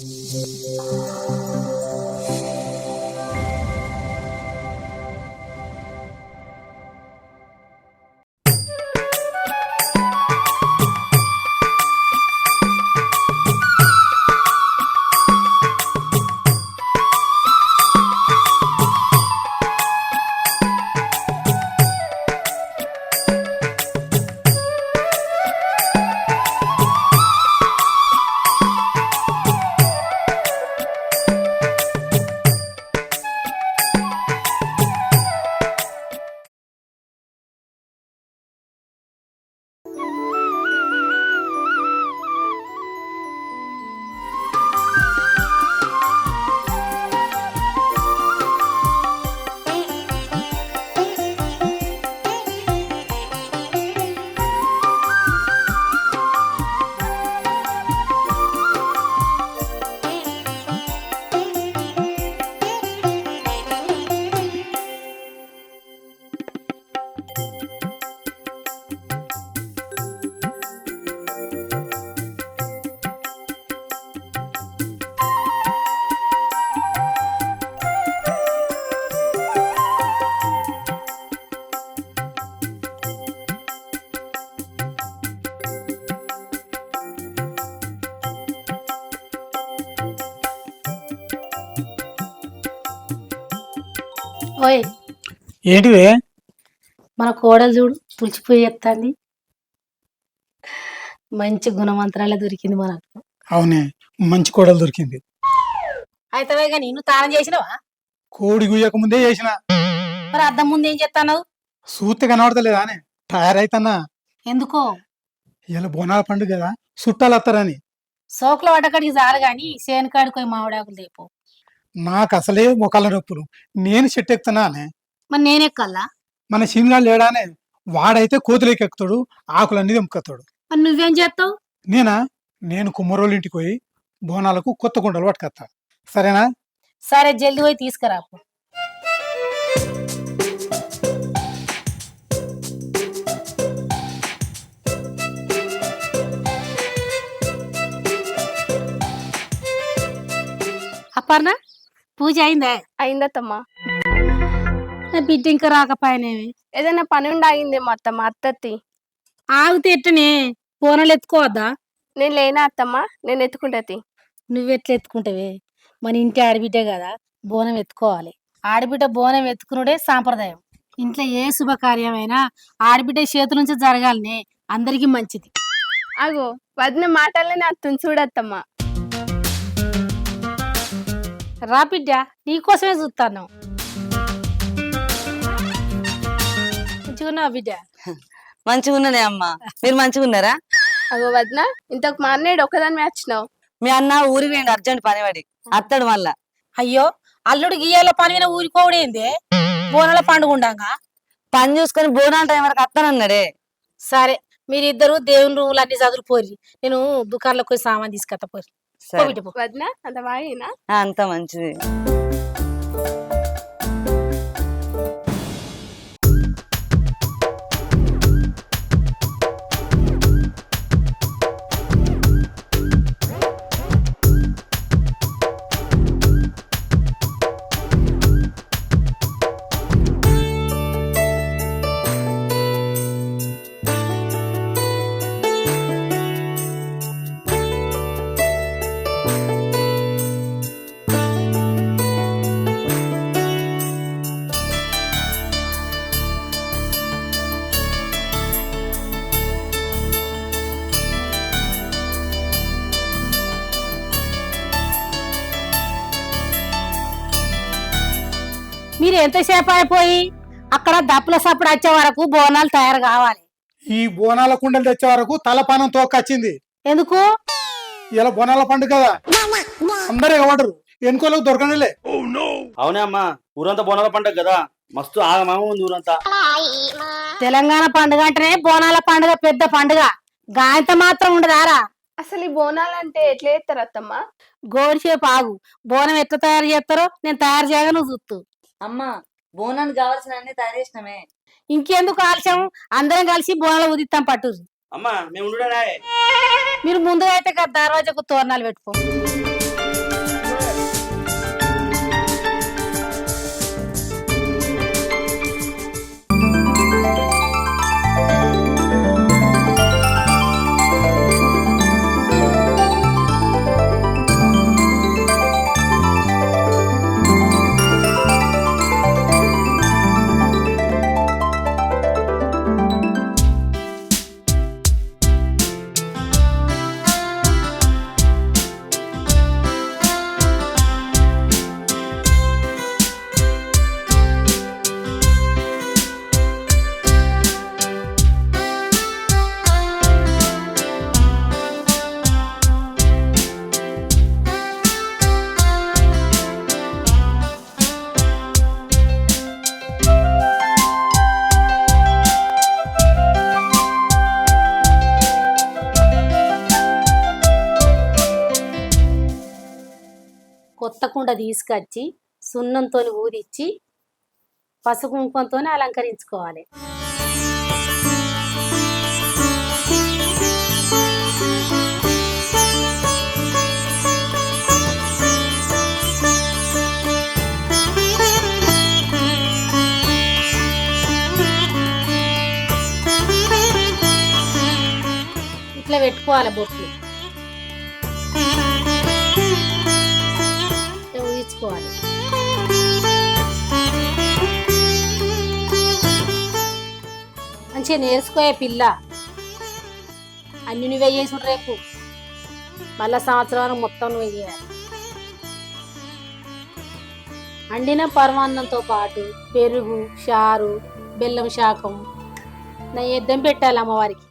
Música ఓయ్. ఏంటివే? మన కోడలు చూడు పులిచిపోయి ఎత్తాంది మంచి గుణమంత్రాలే దొరికింది మనకు. అవునే మంచి కోడలు దొరికింది. అయితే కానీ నువ్వు తానం చేసినవా? కోడి గుయ్యక ముందే చేసిన. మరి అద్దం ముందు ఏం చేస్తాను సూత్తే కనబడతలేదా అనే? తయారైతన్నా. ఎందుకో? ఇలా బోనాల పండుగ కదా చుట్టాలు వస్తారని సోకుల పడ్డకాడికి చాలు గాని సేను కాడికి పోయి మామిడాకులు లేపు నాకు అసలే మొక్కల నొప్పులు. నేను చెట్టు ఎక్కుతున్నా అనే మరి నేనెక్కల్లా మన సీన్గాడు లేడానే. వాడైతే కోతులేకి ఎక్కుతాడు ఆకులన్నీ తెంపుకొస్తాడు మరి నువ్వేం చేస్తావు నేనా? నేను కుమ్మరోళ్ళ ఇంటికి పోయి బోనాలకు కొత్త కుండలు పట్టుకొస్తా సరేనా? సరే జల్ది పోయి తీసుకురాపు అపర్ణ? పూజ అయిందా? అయిందత్తమ్మా. నా బిడ్డ ఇంకా రాకపోయానేమి ఏదైనా పని ఉండి ఆగిందేమో అత్తమ్మ అత్తత్తి. ఆగితే ఎట్టనే? ఫోన్లు ఎత్తుకోవద్దా? నేను లేనా అత్తమ్మ? నేను ఎత్తుకుంటతి నువ్వెట్లా ఎత్తుకుంటావే? మన ఇంటి ఆడబిడ్డే కదా బోనం ఎత్తుకోవాలి. ఆడబిడ్డ బోనం ఎత్తుకునుడే సాంప్రదాయం. ఇంట్లో ఏ శుభకార్యమైనా ఆడబిడ్డ చేతుల నుంచి జరగాలనే అందరికీ మంచిది. అగో వదిన మాటలనే అత్తుంది చూడత్తమ్మ. రా బిడ్డ నీకోసమే చూస్తాను మంచిగున్నావా బిడ్డ? మంచిగా అమ్మా. మీరు మంచిగా ఉన్నారా? అగో వదిన ఇంతకు మా అన్నయ్య ఒక్కదాని వచ్చినావు. మీ అన్న ఊరి వేయండి అర్జెంట్ పని పడి అత్తడు మళ్ళా. అయ్యో అల్లుడు గియ్యాల పని మీద ఊరుకోవడేంది బోనాల పండుగ ఉండంగా? పని చూసుకొని బోనాల టైం వరకు అత్తనన్నాడే సరే మీరిద్దరు దేవుని రూములు అన్ని చదువుకోర్రి నేను దుకాణంలోకి పోయి సామాన్ తీసుకొస్తా పోరి అంతా మంచిది. మీరు ఎంతసేపు అయిపోయి? అక్కడ దప్పుల సప్పుడు వచ్చే వరకు బోనాలు తయారు కావాలి. ఈ బోనాల కుండలు తెచ్చే వరకు తలపానం తోకొచ్చింది. ఎందుకు? ఇలా బోనాల పండుగ కదా. అందరూ ఎగబడరు ఎన్కోలకు దొరకనిలే. అవునే అమ్మా ఊరంతా బోనాల పండగ కదా. మస్తు ఆగమాగం ఉంది ఊరంతా. తెలంగాణ పండుగ అంటేనే బోనాల పండుగ పెద్ద పండుగ. గాయంత మాత్రం ఉండదారా? అసలు ఈ బోనాలు అంటే ఎట్లా చేస్తారు అత్తమ్మ? గోడిసేపు ఆగు. బోనం ఎట్లా తయారు చేస్తారో నేను తయారు చేయగా నువ్వు చూస్తూ అమ్మా బోనానికి కావాల్సిన అన్ని తయారు చేసినామే ఇంకెందుకు ఆలస్యం? అందరం కలిసి బోనాలు ఉదిస్తాం పట్టు. అమ్మా మేము ఉండుడే మీరు ముందుగా అయితే దర్వాజకు తోరణాలు పెట్టుకో. కుండ తీసుకొచ్చి సున్నంతో ఊదిచ్చి పసుపు అలంకరించుకోవాలి. ఇట్లా పెట్టుకోవాలి బొట్లు. ఇట్లా మంచిగా నేర్చుకోయే పిల్ల. అన్ని నువ్వే వేయేసి రేపు. మళ్ళా సంవత్సరం మొత్తం నువ్వే చేయాలి. అండిన పరమాన్నంతో పాటు పెరుగు చారు బెల్లం శాకం నైవేద్యం పెట్టాలి అమ్మవారికి.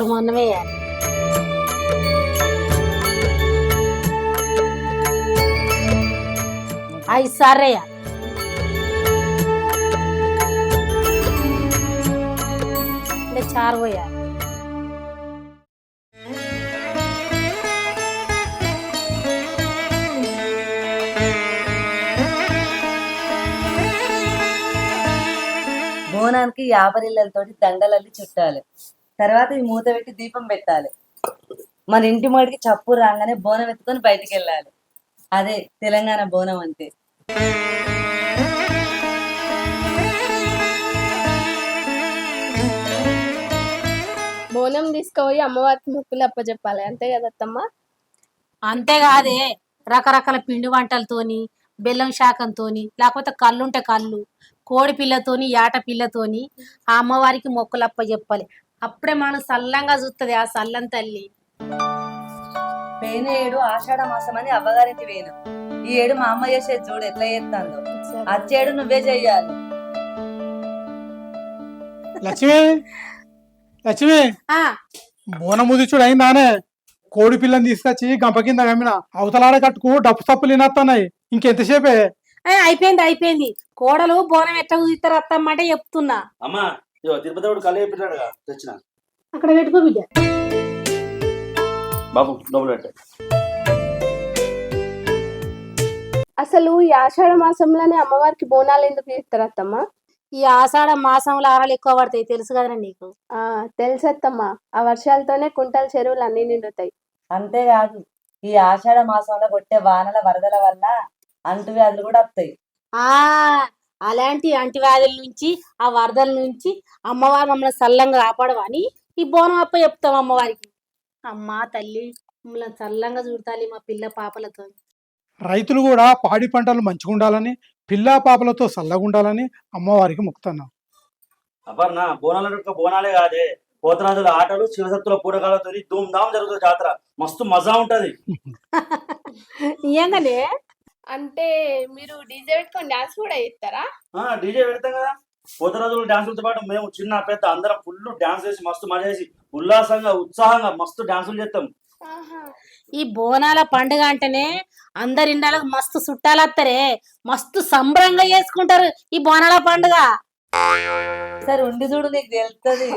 పరమాన్నం వేయాలి. ఐదు సార్లు వేయాలి అంటే చారు పోయాలి. బోనానికి యాపరిల్లలతోటి దండలల్లి చుట్టాలి. తర్వాత ఈ మూత పెట్టి దీపం పెట్టాలి. మన ఇంటి మడికి చప్పు రాగానే బోనం ఎత్తుకొని బయటికి వెళ్ళాలి. అదే తెలంగాణ బోనం అంటే. బోనం తీసుకుపోయి అమ్మవారికి మొక్కులు అప్పచెప్పాలి అంతే కదా అత్తమ్మ? అంతేకాదే రకరకాల పిండి వంటలతోని బెల్లం శాకంతోని లేకపోతే కళ్ళు ఉంటే కళ్ళు కోడి పిల్లతోని యాట పిల్లతోని ఆ అమ్మవారికి మొక్కులప్ప చెప్పాలి అప్పుడే మనం సల్లంగా చూస్తుంది ఆ సల్లం తల్లి. పోయిన ఏడు ఆషాఢ మాసం అని అవ్వగారింటి వేను ఈ ఏడు మా అమ్మ చేసేది చూడు ఎట్లా చేస్తాందో అచ్చేడు నువ్వే చెయ్యాలి. లక్ష్మి లక్ష్మి. ఆ. బోనం ముదిచుడు అయిందానే కోడి పిల్లని తీసుకొచ్చి గంప కింద గమ్మిన అవతలాడ కట్టుకు డప్పు తప్పులు వినస్తున్నాయి ఇంకెంతసేపే? ఏ, అయిపోయింది అయిపోయింది. కోడలు బోనం ఎట్లా కుదిస్తారు అత్తమ్మ అంటే చెప్తున్నా. అమ్మా తిరుపతి వాడు కళ్ళు చెప్పినాడుగా తెచ్చిన. అక్కడ పెట్టుకో బిడ్డ. బాబు డబ్బులు అసలు ఈ ఆషాఢ మాసంలోనే అమ్మవారికి బోనాలు ఎందుకు అత్తమ్మ? ఈ ఆషాఢ మాసంలో ఆరాలు ఎక్కువ పడతాయి తెలుసు కదరా నీకు? ఆ తెలుసత్తమ్మ ఆ వర్షాలతోనే కుంటల చెరువులు అన్ని నిండుతాయి. అంతేకాదు ఈ ఆషాఢ మాసంలో కొట్టే వానల వరదల వల్ల అంటువ్యాధులు కూడా వస్తాయి. ఆ అలాంటి అంటువ్యాధుల నుంచి ఆ వరదల నుంచి అమ్మవారు మమ్మల్ని చల్లంగా కాపాడవని ఈ బోనం అప్ప చెప్తాం అమ్మవారికి. అమ్మా తల్లి మమ్మల్ని చల్లంగా చూడాలి మా పిల్ల పాపలతో. రైతులు కూడా పాడి పంటలు మంచిగా ఉండాలని పిల్లా పాపలతో చల్లగా ఉండాలని అమ్మవారికి మొక్కుతున్నాం. అపర్ణ బోనాలు బోనాలే కాదే. పోతరాజుల ఆటలు శివశక్తుల పూటకాలతో ధూమ్ ధామ్ జరుగుతుంది జాతర. మస్తు మజా ఉంటది. నిజంగానే అంటే మీరు డీజే పెట్టుకొని డాన్స్ కూడా చేస్తారా? డీజే పెడతాం కదా. పోతరాజులు డాన్సులతో పాటు మేము చిన్న పెద్ద అందరం ఫుల్ డాన్స్ చేసి మస్తు మజా చేసి ఉల్లాసంగా ఉత్సాహంగా మస్తు డాన్సులు చేస్తాం. ఆహా. ఈ బోనాల పండుగ అంటేనే అందరి ఇండాలకు మస్తు చుట్టాలు వస్తారే. మస్తు సంబరంగా చేసుకుంటారు ఈ బోనాల పండుగ. సరే ఉండి చూడు నీకు తెలుస్తుంది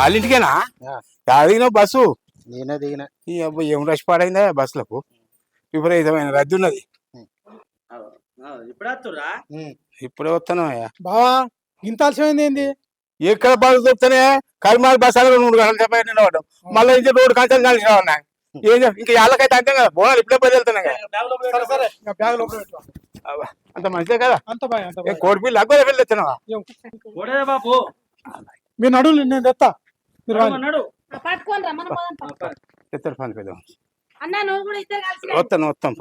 వాళ్ళ ఇంటికేనా? దిగిన బస్సు? నేనే దిగిన. ఈ అబ్బాయి ఏం రష్ పాడైందా బస్సులకు? విపరీతమైన రద్దీ ఉన్నది. ఇప్పుడు వస్తాను బావా ఇంత ఆలస్యమైంది ఏంది ఎక్కడ బస్సు చెప్తానే కరిమాల బస్ అని మూడు గంటల సేపు నిలబడ్డాం. మళ్ళీ ఇంటి రోడ్డు కంచెలు కలిసి ఉన్నాయి ఇంకా వాళ్ళకైతే అంతే కదా. బోనాలు ఇప్పుడే పోయి వెళ్తున్నాయి అంత మంచిదే కదా. అంత బాయ్ అంత ఏ బాయ్ కోడిపిల్లి అగ్గోదే వెళ్ళొచ్చినావా ఒడే బాబు మీరు నడువులు నేను తెస్తా మీరు రాండి. అన్నాడు పట్టుకొని రమ్మని పోదాం పా. ఇద్దరు పని పెద్దాం అన్న నువ్వు కూడా ఇద్దరు కలిసి. వస్తాను వస్తాం.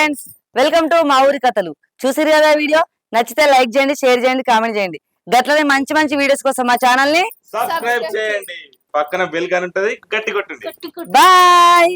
ఫ్రెండ్స్ వెల్కమ్ టు మా ఊరి కథలు. చూసిరు కదా వీడియో? నచ్చితే లైక్ చేయండి షేర్ చేయండి కామెంట్ చేయండి. గట్లనే మంచి మంచి వీడియోస్ కోసం మా ఛానల్ని సబ్స్క్రైబ్ చేయండి. పక్కన బెల్ కానీ ఉంటది గట్టి కొట్టండి. బాయ్!